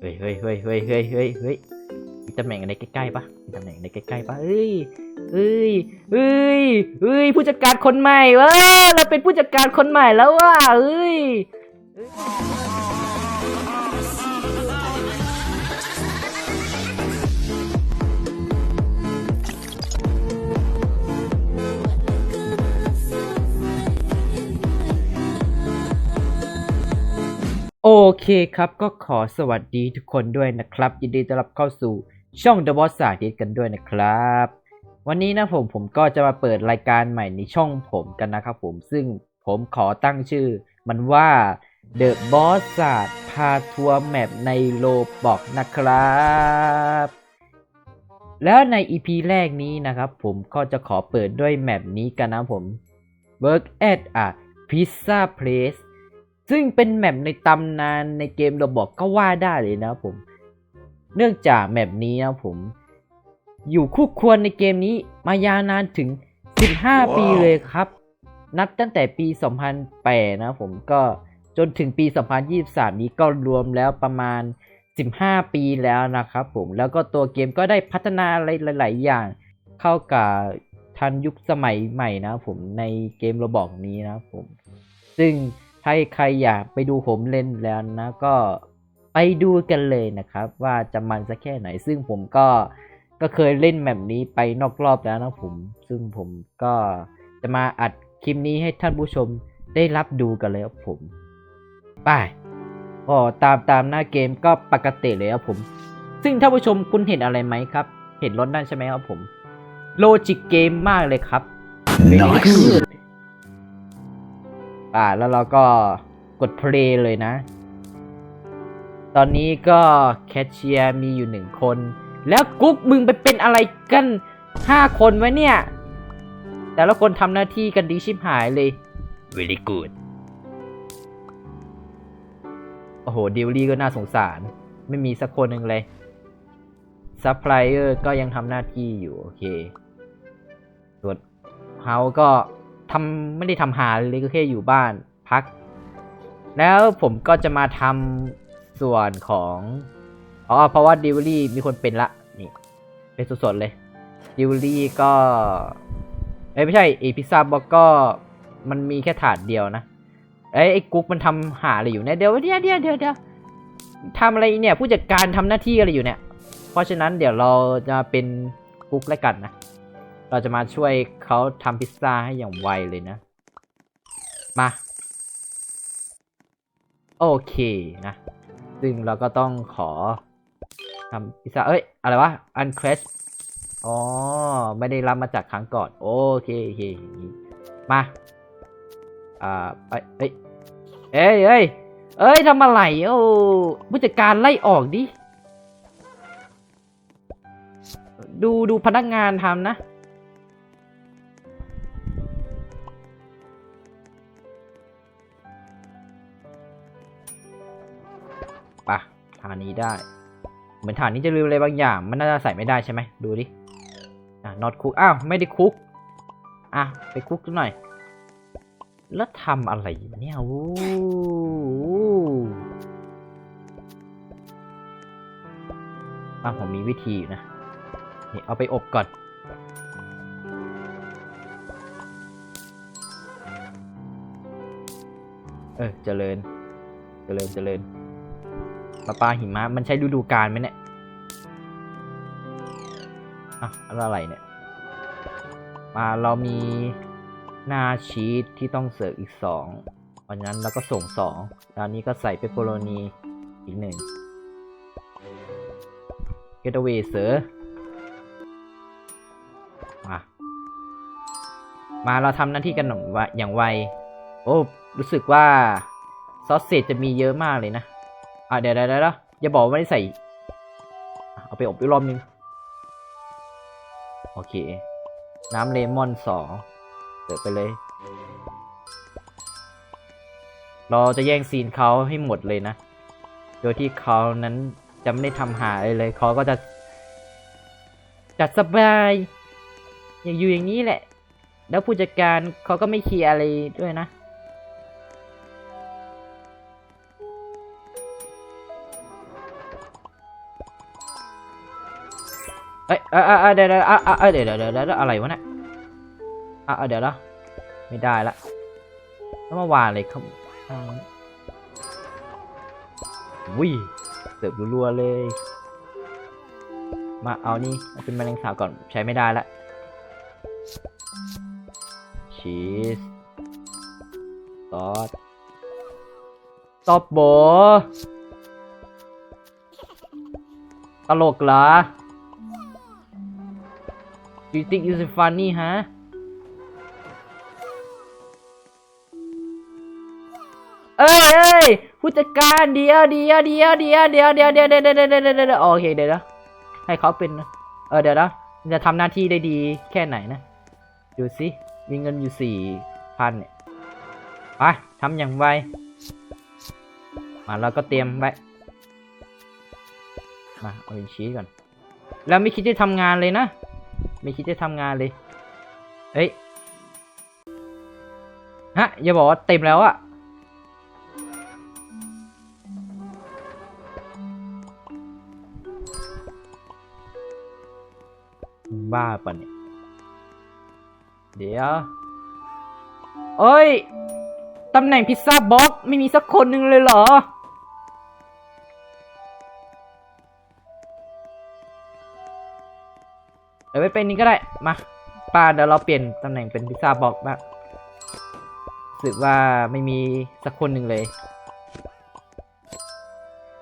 เฮ้ยเฮ้ยเฮ้ยเฮ้ยเฮ้ยเฮ้ยเฮ้ยมีตำแหน่งอะไรใกล้ๆปะมีตำแหน่งอะไรใกล้ๆปะเฮ้ยเฮ้ยเฮ้ยเฮ้ย ผู้จัดการคนใหม่เว้ยเราเป็นผู้จัดการคนใหม่แล้วว่ะเฮ้ย โอเคครับก็ขอสวัสดีทุกคนด้วยนะครับ ยินดีต้อนรับเข้าสู่ช่อง The Boss สาธิตกันด้วยนะครับ วันนี้นะผมผมก็จะมาเปิดรายการใหม่ในช่องผมกันนะครับผมซึ่งผมขอตั้งชื่อ มันว่า The Boss ศาสตร์พาทัวร์แมปในโลบอกนะครับ แล้วใน EP แรกนี้นะครับผมก็จะขอเปิดด้วยแมปนี้กันนะผม Work at a Pizza Place ซึ่งเป็นแมปในตำนานในเกมเราบอกก็ว่าได้เลยนะผม เนื่องจากแมปนี้นะผม อยู่คู่ควรในเกมนี้มายาวนานถึง 15 ปีเลยครับ นับตั้งแต่ปี 2008 นะผมก็จนถึงปี 2023 นี้ก็รวมแล้วประมาณ 15 ปีแล้วนะครับผม แล้วก็ตัวเกมก็ได้พัฒนาอะไรหลาย ๆ อย่าง เข้ากับทันยุคสมัยใหม่นะผมในเกมระบอกนี้นะผม ซึ่ง ถ้าใครอยากไปดูผมเล่นแล้วนะก็ไปดูกันเลยนะครับ ว่าจะมันสักแค่ไหน ซึ่งผมก็ก็เคยเล่นแบบนี้ไปนอกรอบแล้วนะผม ซึ่งผมก็จะมาอัดคลิปนี้ให้ท่านผู้ชมได้รับดูกันเลยครับผมไปก็ตามตามหน้าเกมก็ปกติเลยครับผม ซึ่งท่านผู้ชมคุณเห็นอะไรไหมครับ เห็นรถนั่นใช่ไหมครับผม โลจิกเกมมากเลยครับ Nice. อ่า แล้วเราก็กดเพลย์เลยนะ ตอนนี้ก็แคชเชียร์มีอยู่หนึ่งคน แล้วกุ๊กมึงไปเป็นอะไรกันห้าคนวะเนี่ย แต่ละคนทำหน้าที่กันดีชิบหายเลย very good โอ้โหดิวลี่ก็น่าสงสาร ไม่มีสักคนหนึ่งเลยซัพพลายเออร์ก็ยังทำหน้าที่อยู่ โอเคส่วนเฮาก็ ทำไม่ได้ทำหาเลยก็แค่อยู่บ้านพัก แล้วผมก็จะมาทำส่วนของอ๋อเพราะว่าดิวลี่มีคนเป็นละนี่เป็นสดๆเลยดิวลี่ก็เอ้ไม่ใช่ไอพิซซ่าบอกก็มันมีแค่ถาดเดียวนะเอ้ไอกุ๊กมันทำหาอะไรอยู่เนี่ยเดี๋ยวเดี๋ยวเดี๋ยวเดี๋ยวเดี๋ยวทำอะไรเนี่ยผู้จัดการทำหน้าที่อะไรอยู่เนี่ย เพราะฉะนั้นเดี๋ยวเราจะเป็นกุ๊กแล้วกันนะ เราจะมาช่วยเขาทำพิซซ่าให้อย่างไวเลยนะ มา โอเคนะ ซึ่งเราก็ต้องขอทำพิซซ่า เอ้ย อะไรวะอันเครสอ๋อ ไม่ได้รับมาจากครั้งก่อน โอเคโอเคมา อ่าไปเอ้ย เอ้ยเอ้ยเอ้ยทำอะไรโอ้ผู้จัดการไล่ออกดิ ดูดูพนักงานทำนะ ฐานนี้ได้ เหมือนฐานนี้จะลืมอะไรบางอย่าง มันน่าจะใส่ไม่ได้ใช่ไหมดูดิอะ not cook อ้าว ไม่ได้คุก อะ ไปคุกหน่อย แล้วทำอะไรเนี่ยโอ้โหอะผมมีวิธีอยู่นะนี่เอาไปอบก่อน เออเจริญ เจริญ เจริญ ปลาปลาหิมะมันใช้ฤดูกาลไหมเนี่ยอะอะไรเนี่ยมาเรามีหน้าชีสที่ต้องเสิร์ฟอีกสองเพราะฉะนั้นเราก็ส่งสองตอนนี้ก็ใส่เปปเปโรนีอีกหนึ่งเกตเวเสือมา มาเราทำหน้าที่กันหน่อยว่าอย่างไว โอ้ รู้สึกว่า ซอสเศษจะมีเยอะมากเลยนะ อะเดี๋ยวเดี๋ยวเดี๋ยวอย่าบอกว่าไม่ได้ใส่ เอาไปอบอีกรอบนึง โอเค น้ำเลมอนสองเสิร์ฟไปเลย เราจะแย่งซีนเขาให้หมดเลยนะ โดยที่เขานั้นจะไม่ได้ทำหาอะไรเลย เขาก็จะ จัดสบายอย่างอยู่อย่างนี้แหละ แล้วผู้จัดการเขาก็ไม่เคลียร์อะไรด้วยนะ เอ้ยเอ้ยเอ้ยเอ้ยเดี๋ยวเดี๋ยวอะอะเอ้ยเดี๋ยวเดี๋ยวเดี๋ยวเดี๋ยวอะไรวะเนี่ยอะอะเดี๋ยวนะไม่ได้ละแล้วมาวางเลยครับอ่าวิเสิร์ฟรัวๆเลย มาเอานี่เป็นแมลงสาบก่อนใช้ไม่ได้ละชีสซอสตอบโบตลกเหรอ you think it's funny ฮะ เอ้ยเอ้ยผู้จัดการเดียวเดียวเดียวเดียวเดียวเดียวเดียวเดียวเดียวเดียวเดียวเดียวโอเคเดี๋ยวนะให้เขาเป็น เออเดี๋ยวนะจะทำหน้าที่ได้ดีแค่ไหนนะ ดูสิ มีเงินอยู่สี่พันเนี่ย ไปทำอย่างไวมาเราก็เตรียมไว้มาเอาอีกชี้ก่อน แล้วไม่คิดจะทำงานเลยนะ ไม่คิดจะทำงานเลย เฮ้ย ฮะ อย่าบอกว่าเต็มแล้วอะบ้าปะเนี่ย เดี๋ยวเอ้ย ตำแหน่งพิซซ่าบ็อกไม่มีสักคนหนึ่งเลยเหรอ วไปเป็นนี้ก็ได้ มาป้าเดี๋ยวเราเปลี่ยนตำแหน่งเป็นพิซซ่าบ็อกบ้างสึกว่าไม่มีสักคนหนึ่งเลย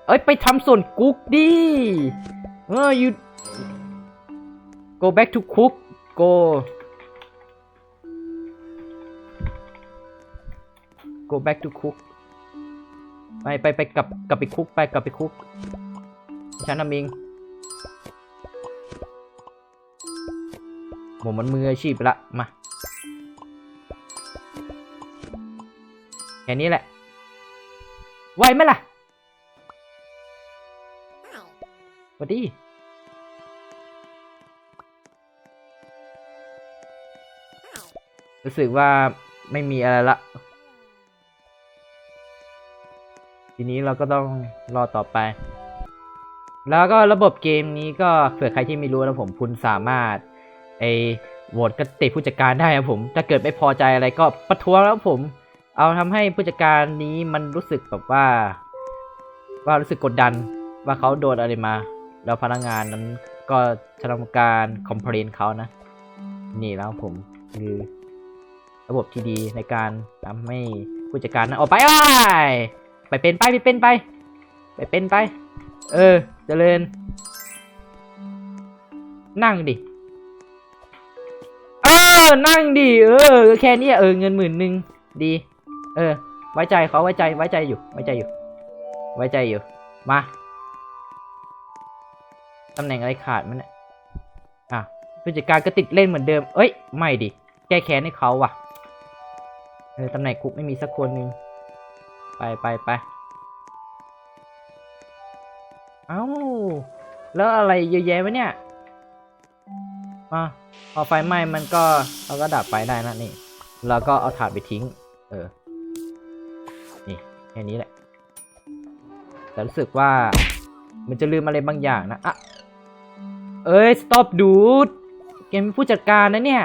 เอ้ย ไปทำส่วนกุ๊กดิเออ you go back to cook go go back to cook ไปไปไปกลับกลับไปคุกไปกลับไปคุกฉันทำเอง ผมมันมืออาชีพละมาแค่นี้แหละไหวไหมล่ะสวัสดีรู้สึกว่าไม่มีอะไรละ ทีนี้เราก็ต้องรอต่อไป แล้วก็ระบบเกมนี้ก็เผื่อใครที่ไม่รู้นะผมคุณสามารถ ไอโหวตกติผู้จัดการได้ครับผม ถ้าเกิดไม่พอใจอะไรก็ประท้วงแล้วผม เอาทำให้ผู้จัดการนี้มันรู้สึกแบบว่า ว่ารู้สึกกดดันว่าเขาโดนอะไรมา แล้วพนักงานนั้นก็จะทำการคอมเพลนเขานะ นี่แล้วผมคือระบบที่ดีในการทำให้ผู้จัดการนั้นออกไปไปเป็นไปไปเป็นไป ไปเป็นไป เออเจริญ นั่งดิ ออนั่งดิเออ แค่นี้เออเงินหมื่นหนึ่งดี เออ ไว้ใจเขาไว้ใจไว้ใจอยู่ ไว้ใจอยู่ ไว้ใจอยู่ มาตำแหน่งอะไรขาดมันเนี่ยอะผู้จัดการก็ติดเล่นเหมือนเดิม เอ้ย ไม่ดิ แก้แค้นให้เขาว่ะ เออตำแหน่งคุกไม่มีสักคนหนึ่งไปไปไป เอ้า แล้วอะไรเยอะแยะวะเนี่ยอะ พอไฟไหม้มันก็เราก็ดับไฟได้นะนี่ แล้วก็เอาถ่านไปทิ้ง เออ นี่แค่นี้แหละ แต่รู้สึกว่ามันจะลืมอะไรบางอย่างนะอะเอ้ย stop dude แกเป็นผู้จัดการนะเนี่ย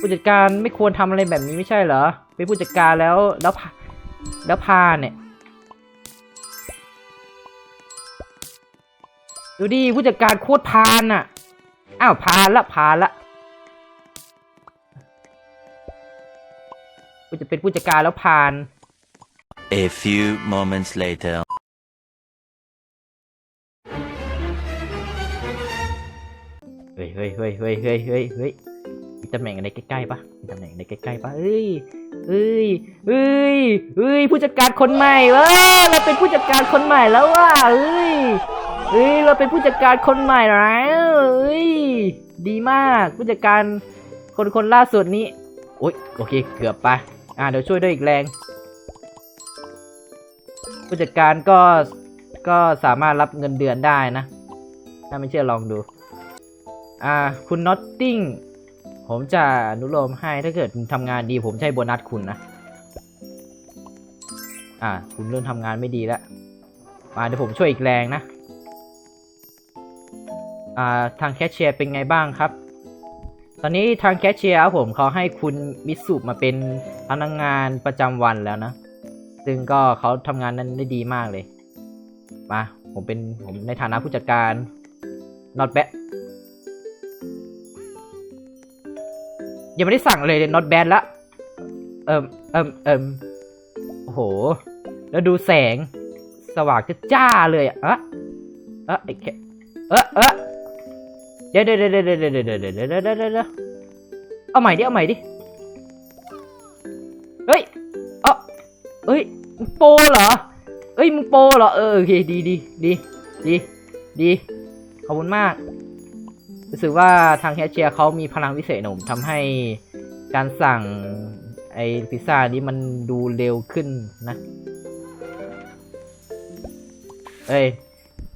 ผู้จัดการไม่ควรทำอะไรแบบนี้ไม่ใช่เหรอ เป็นผู้จัดการแล้วแล้วพาแล้วพาเนี่ย ดูดิผู้จัดการโคตรพานน่ะ อ้าวพานละพานละกูจะเป็นผู้จัดการแล้วพาน A few moments later. เฮ้ยเฮ้ยเฮ้ยเฮ้ยเฮ้ยเฮ้ยเฮ้ยมีตำแหน่งอะไรใกล้ๆปะมีตำแหน่งอะไรใกล้ๆปะเอ้ยเอ้ยเอ้ยเอ้ยผู้จัดการคนใหม่เว้ยเราเป็นผู้จัดการคนใหม่แล้วว่ะเอ้ยเอ้ยเราเป็นผู้จัดการคนใหม่แล้ว้ย ดีมากผู้จัดการคนคนล่าสุดนี้โอ๊ยโอเคเกือบไป อ่าเดี๋ยวช่วยด้วยอีกแรง ผู้จัดการก็ก็สามารถรับเงินเดือนได้นะ ถ้าไม่เชื่อลองดู อ่า คุณนอตติ้ง ผมจะอนุโลมให้ถ้าเกิดคุณทำงานดีผมให้โบนัสคุณนะ อ่า คุณเริ่มทำงานไม่ดีแล้ว มาเดี๋ยวผมช่วยอีกแรงนะ ทางแคชเชียร์เป็นไงบ้างครับ ตอนนี้ทางแคชเชียร์ครับผมเขาให้คุณมิสุมาเป็นพนักงานประจำวันแล้วนะ ซึ่งก็เขาทำงานนั้นได้ดีมากเลย มา ผมเป็นผมในฐานะผู้จัดการ not bad ยังไม่ได้สั่งเลย not bad ละ เอิมเอิมเอิมโอ้โห แล้วดูแสงสว่างจะจ้าเลยอะอะอะไอ้แคเอะเอะ เดี๋ยวเดี๋ยวเดี๋ยวเดี๋ยวเดี๋ยวเดี๋ยวเดี๋ยวเดี๋ยวเอาใหม่ดิ เอาใหม่ดิ เฮ้ยเอ้าเฮ้ยมึงโปเหรอเอ้ยมึงโปเหรอ เออโอเคดีดีดีดีดีขอบคุณมากรู้สึกว่าทางแคชเชียร์เขามีพลังวิเศษหนุ่มทำให้การสั่งไอพิซซ่านี้มันดูเร็วขึ้นนะ เอ้ย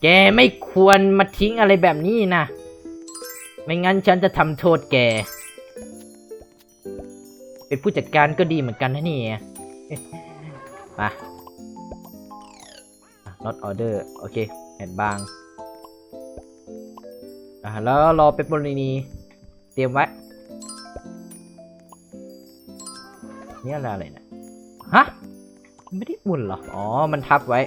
แกไม่ควรมาทิ้งอะไรแบบนี้นะ ไม่งั้นฉันจะทำโทษแก เป็นผู้จัดการก็ดีเหมือนกันนะนี่มา not order โอเคแผ่นบาง อ่าแล้วรอเป็นบรินีเตรียมไว้นี่อะไรอะไรนะฮะ ไม่ได้อุ่นเหรอ อ๋อ มันทับไว้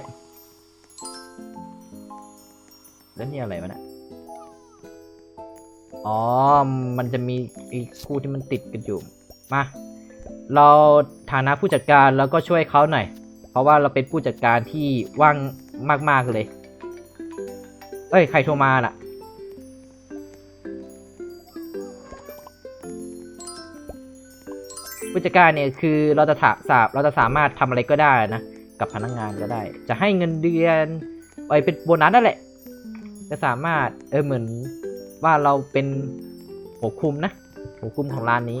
แล้วนี่อะไรวะเนะ อ๋อ มันจะมีอีกคู่ที่มันติดกันอยู่ มา เราฐานะผู้จัดการแล้วก็ช่วยเขาหน่อย เพราะว่าเราเป็นผู้จัดการที่ว่างมาก ๆ เลย เอ้ย ใครโทรมาน่ะ ผู้จัดการเนี่ยคือเราจะถาสาเราจะสามารถทำอะไรก็ได้นะ กับพนักงานก็ได้ จะให้เงินเดือนไอยเป็นโบนัสนั่นแหละ จะสามารถ เออเหมือน ว่าเราเป็นหัวคุมนะ หัวคุมของร้านนี้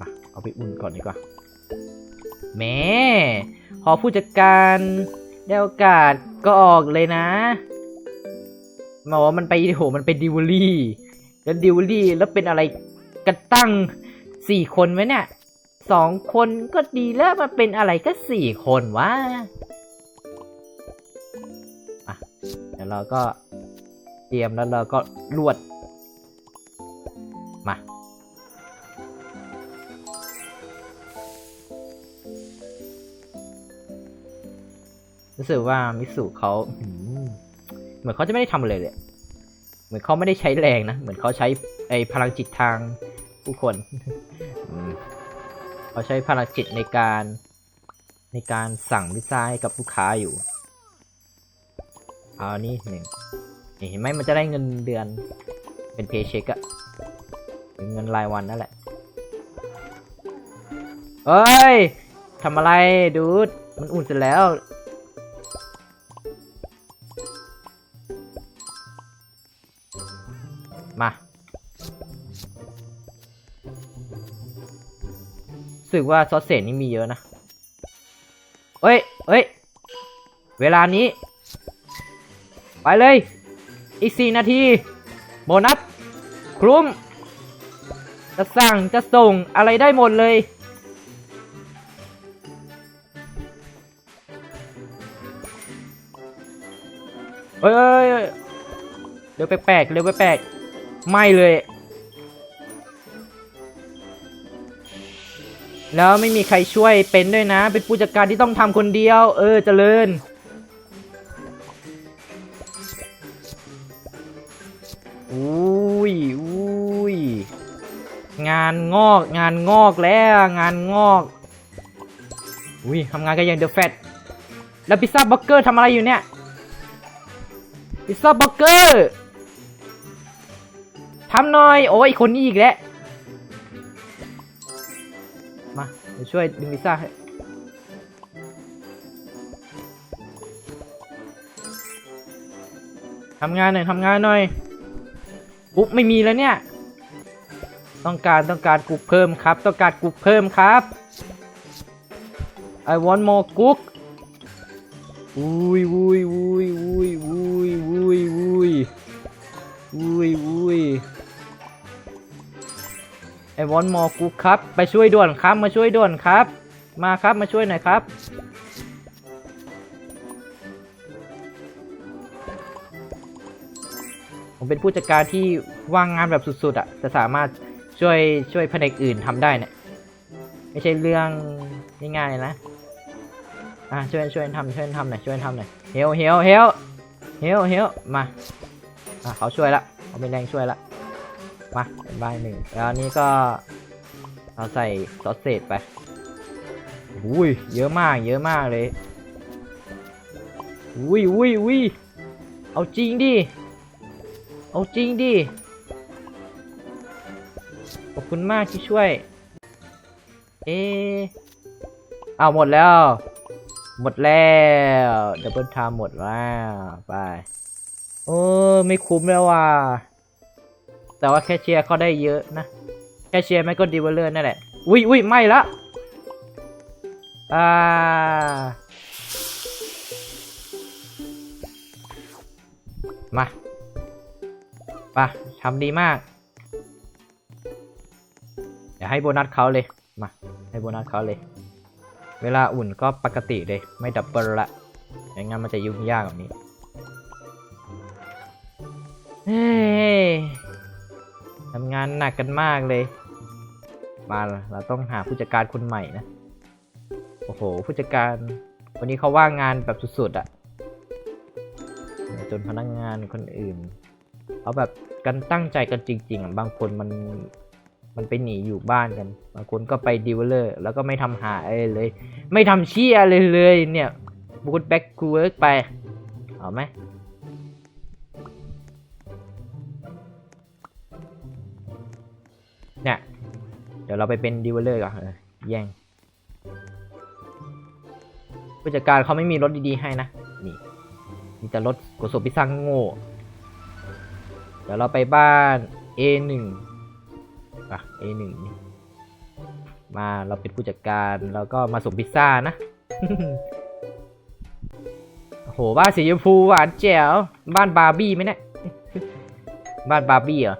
มาเอาไปอุ่นก่อนดีกว่าแหม่พอผู้จัดการได้โอกาสก็ออกเลยนะมาว่ามันไปโหมันเป็นดิวอรี่แล้วดิวอรี่แล้วเป็นอะไรกันตั้งสี่คนไหมเนี่ยสองคนก็ดีแล้วมันเป็นอะไรก็สี่คนวะ ดี๋ยวเราก็เตรียมแล้วเราก็ลวด มา รู้สึกว่ามิสุเขาเหมือนเขาจะไม่ได้ทำอะไรเลย เหมือนเขาไม่ได้ใช้แรงนะ เหมือนเขาใช้ไอพลังจิตทางผู้คนเขาใช้พลังจิตในการในการสั่งพิซซ่าให้กับลูกค้าอยู่ เอานี่หนึ่งเห็นไหมมันจะได้เงินเดือน เป็นเพย์เช็คอะเป็นเงินรายวันนั่นแหละเอ้ยทำอะไรดูด มันอุ่นเสร็จแล้ว มาสึกว่าซอสเศษนี่มีเยอะนะเฮ้ยเฮ้ย เวลานี้ ไปเลย อีกสี่นาที โบนัส คลุ้ม จะสั่งจะส่งอะไรได้หมดเลย เฮ้ยเร็วแปลกๆเร็วแปลกๆไม่เลย แล้วไม่มีใครช่วยเป็นด้วยนะ เป็นผู้จัดการที่ต้องทำคนเดียว เออเจริญ อุ้ยอุ้ยงานงอกงานงอกแล้วงานงอกอุ้ยทำงานกันอย่างเดอะแฟตแล้วพิซซ่าบ็อกเกอร์ทำอะไรอยู่เนี่ยพิซซ่าบ็อกเกอร์ทำหน่อย โอ้ยคนนี้อีกแล้ว มาเดี๋ยวช่วยดึงพิซซ่าให้ทำงานหน่อยทำงานหน่อย กุ๊กไม่มีแล้วเนี่ย ต้องการต้องการกุ๊กเพิ่มครับ ต้องการกุ๊กเพิ่มครับ I want more cook อุ้ยอุ้ยอุ้ยอุ้ยอุ้ยอุ้ยอุ้ยอุ้ยอุ้ยไอวอนมอกูครับ ไปช่วยด่วนครับ มาช่วยด่วนครับ มาครับ มาช่วยหน่อยครับ ผมเป็นผู้จัดการที่ว่างงานแบบสุดๆอะจะสามารถช่วยช่วยแผนกอื่นทำได้เนี่ยไม่ใช่เรื่องง่ายๆนะอะช่วยช่วยทำช่วยทำหน่อยช่วยทำหน่อยเฮลเฮลเฮลเฮลเฮลมาอะเขาช่วยละเขาเป็นแรงช่วยละมาเป็นใบหนึ่งแล้วนี้ก็เราใส่ซอสเศษไปอุ้ยเยอะมากเยอะมากเลยอุ้ยอุ้ยอุ้ยเอาจริงดิ เอาจริงดิ ขอบคุณมากที่ช่วย เอ๊ะเอาหมดแล้ว หมดแล้วดับเบิลไทม์หมดแล้วไปโอ้ไม่คุ้มแล้วว่ะแต่ว่าแคชเชียร์เขาได้เยอะนะ แคชเชียร์ไม่ก็ดีเวลเลอร์นั่นแหละอุ้ยอุ้ยไม่ละอ่ามา ไปทำดีมาก เดี๋ยวให้โบนัสเขาเลย มา ให้โบนัสเขาเลย เวลาอุ่นก็ปกติเลย ไม่ดับเบิลละอย่างงั้นมันจะยุ่งยากแบบนี้ เฮ้ยทำงานหนักกันมากเลย มาเราต้องหาผู้จัดการคนใหม่นะ โอ้โห ผู้จัดการ วันนี้เขาว่างงานแบบสุดๆอะ่ะจนพนักงานคนอื่น เขาแบบกันตั้งใจกันจริงๆอะบางคนมันมันไปหนีอยู่บ้านกัน บางคนก็ไปดิวเลอร์ แล้วก็ไม่ทำหาอะไรเลย ไม่ทำเชี่ยเลยเลยเนี่ยบูทแบ็กคูเวิร์กไป เอาไหมเนี่ย เดี๋ยวเราไปเป็นดิวเลอร์ก่อนแย่งผู้จัดการเขาไม่มีรถดีๆให้นะ นี่ มีแต่รถกดสพิซังโง่ เดี๋ยวเราไปบ้าน A1 อะ A1 นี่มาเราเป็นผู้จัดการแล้วก็มาส่งพิซซ่านะโหบ้านสีชมพูหวานแจ๋วบ้านบาร์บี้ไหมเนี่ยบ้านบาร์บี้เหรอ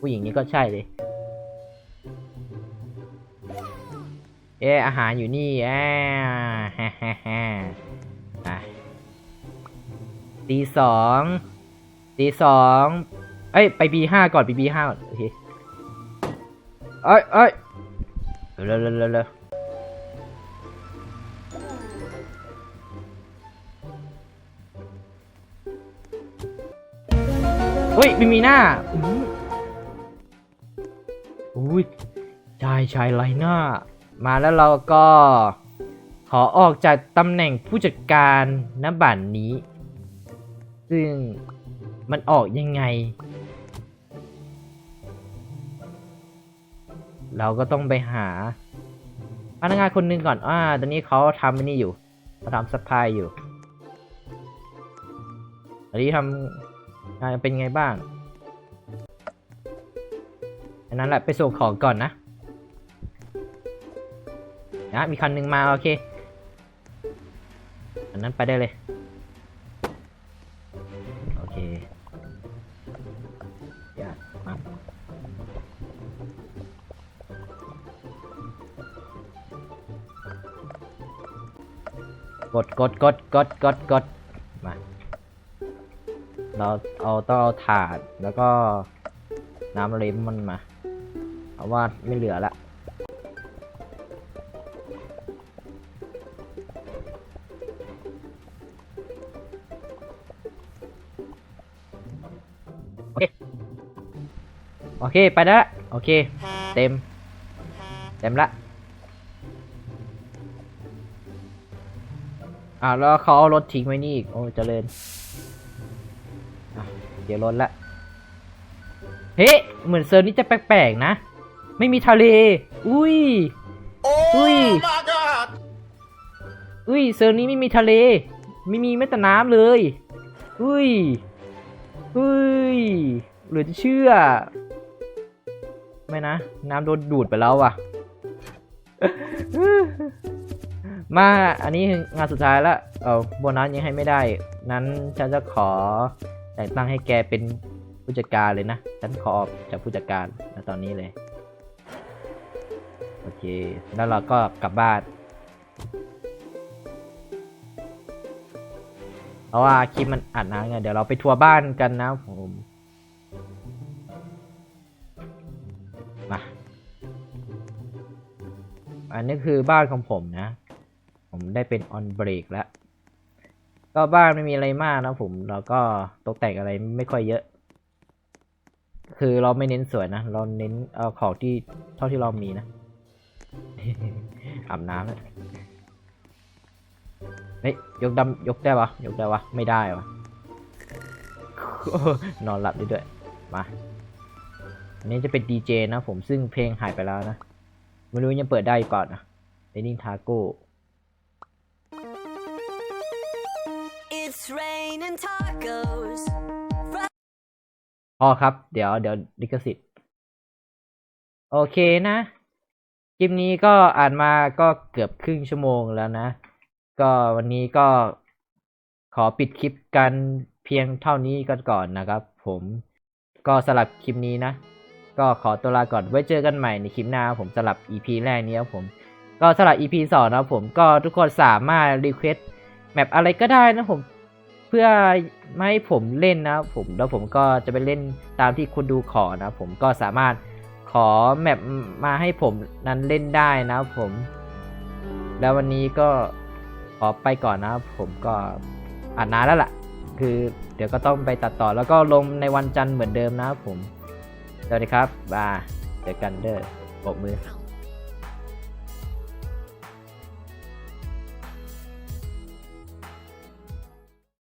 ผู้หญิงนี้ก็ใช่เลยเอออาหารอยู่นี่อ่าฮ่าฮ่าฮ่าอะตีสอง ตีสองเอ้ย ไปบีห้าก่อนไปบีห้าก่อนโอเคเอ้ยเอ้ยเร็วเร็วเร็วเร็วเฮ้ยไม่มีหน้าอื้ออุ้ยชายชายไรหน้า มาแล้วเราก็ ขอออกจากตำแหน่งผู้จัดการณบัตรนนี้ ซึ่ง มันออกยังไง เราก็ต้องไปหา พนักงานคนหนึ่งก่อน อ่า ตอนนี้เขาทำอันนี่อยู่เขาทำสปายอยู่ อันนี้ทำงานเป็นไงบ้าง อันนั้นแหละไปส่งของก่อนนะ นะ มีคันหนึ่งมา โอเค อันนั้นไปได้เลย กดกดกดกดกดมา เราเอาต้องเอาถาดแล้วก็น้ำเล็มมันมา เพราะว่าไม่เหลือละโอเค โอเค ไปได้ละ โอเค เต็ม เต็มละ อ่าแล้วเขาเอารถทิ้งไว้นี่อีก โอ้เจริญเดี๋ยวรถละ เฮ้เหมือนเซิร์ฟนี้จะแปลกๆนะ ไม่มีทะเล อุ้ย อุ้ย อุ้ยเซิร์ฟนี้ไม่มีทะเล ไม่มีแม้แต่น้ำเลย อุ้ย อุ้ย เหลือจะเชื่อ ไม่นะ น้ำโดนดูดไปแล้วว่ะ มาอันนี้งานสุดท้ายละเอาโบนัสยังให้ไม่ได้ นั้นฉันจะขอแต่งตั้งให้แกเป็นผู้จัดการเลยนะ ฉันขอออกจากผู้จัดการณตอนนี้เลย โอเค แล้วเราก็กลับบ้าน เพราะว่าคลิปมันอัดนานไงเดี๋ยวเราไปทัวร์บ้านกันนะผมมาอันนี้คือบ้านของผมนะ ผมได้เป็นออนเบรกแล้ว ก็บ้านไม่มีอะไรมากนะผมเราก็ตกแต่งอะไรไม่ค่อยเยอะ คือเราไม่เน้นสวยนะ เราเน้นเอาของที่เท่าที่เรามีนะอาบน้ำแล้วเฮ้ยยกดำยกได้ปะยกได้ปะไม่ได้วะนอนหลับด้ด้วย มาอันนี้จะเป็นดีเจนะผมซึ่งเพลงหายไปแล้วนะ ไม่รู้ยังเปิดได้ก่อนนะเ a น n ิ n ทาโก้ raining tacos. อครับ เดี๋ยวเดี๋ยวลิขสิทธิ์ โอเคนะ คลิปนี้ก็อ่านมาก็เกือบครึ่งชั่วโมงแล้วนะ ก็วันนี้ก็ขอปิดคลิปกันเพียงเท่านี้กันก่อนนะครับ ผมก็สลับคลิปนี้นะ ก็ขอตัวลาก่อนไว้เจอกันใหม่ในคลิปหน้าผมสลับ EP แรกนี้ครับผม ก็สลับ EP สองนะผมก็ทุกคนสามารถรีเควสแมปอะไรก็ได้นะผม เพื่อไม่ให้ผมเล่นนะผมแล้วผมก็จะไปเล่นตามที่คุณดูขอนะผมก็สามารถขอแมปมาให้ผมนั้นเล่นได้นะผม แล้ววันนี้ก็ขอไปก่อนนะผมก็อ่านานแล้วล่ะ คือเดี๋ยวก็ต้องไปตัดต่อแล้วก็ลงในวันจันทร์เหมือนเดิมนะผม สวัสดีครับบาเจอกันเด้อปรบมือ